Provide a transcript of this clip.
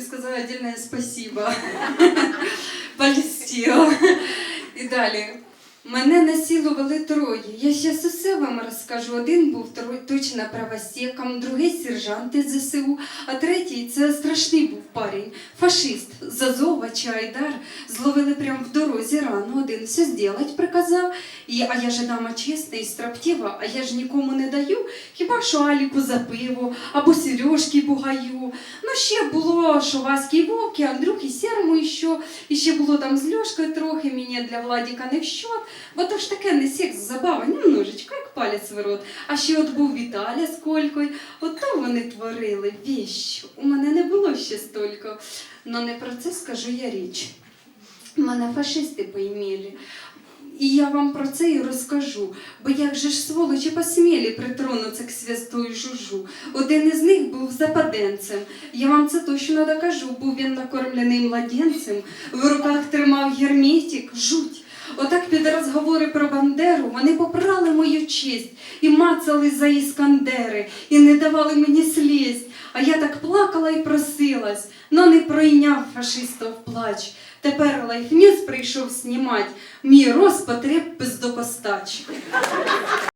сказать отдельное спасибо. Полістіло. І далі. Мене насілували троє. Я щас усе вам розкажу. Один був точно правосеком, другий сержант із ЗСУ, а третій це страшний був парень, фашист, Зазова чи Айдар. Зловили прямо в дорозі рано. Один все зділать приказав. І, а я же дама чесна і строптіва, а я ж нікому не даю, хіба що Аліку за пиво, або Сережки бугаю. Ну, ще було, що Васьки і Вовки, Андрюхи Серому і. Ще було там з Льошкою трохи, мені для Владіка не в щот, Бо то ж таке не секс, забава, немножечко, як палець в рот. А ще от був Віталя з Колькою, ото вони творили віщо. У мене не було ще столько. Но не про це скажу я річ. Мене фашисти поімели. І я вам про це і розкажу, бо як же ж сволочі посмілі притронутися к святої жужу. Один із них був западенцем. Я вам це точно докажу. Був він накормлений младенцем, в руках тримав герметик, жуть. Отак під розговори про Бандеру вони попрали мою честь і мацали за іскандери, і не давали мені слізть. А я так плакала і просилась, пройняв фашистов плач. Тепер лайфнес прийшов знімать мій розпотреб пиздопостач.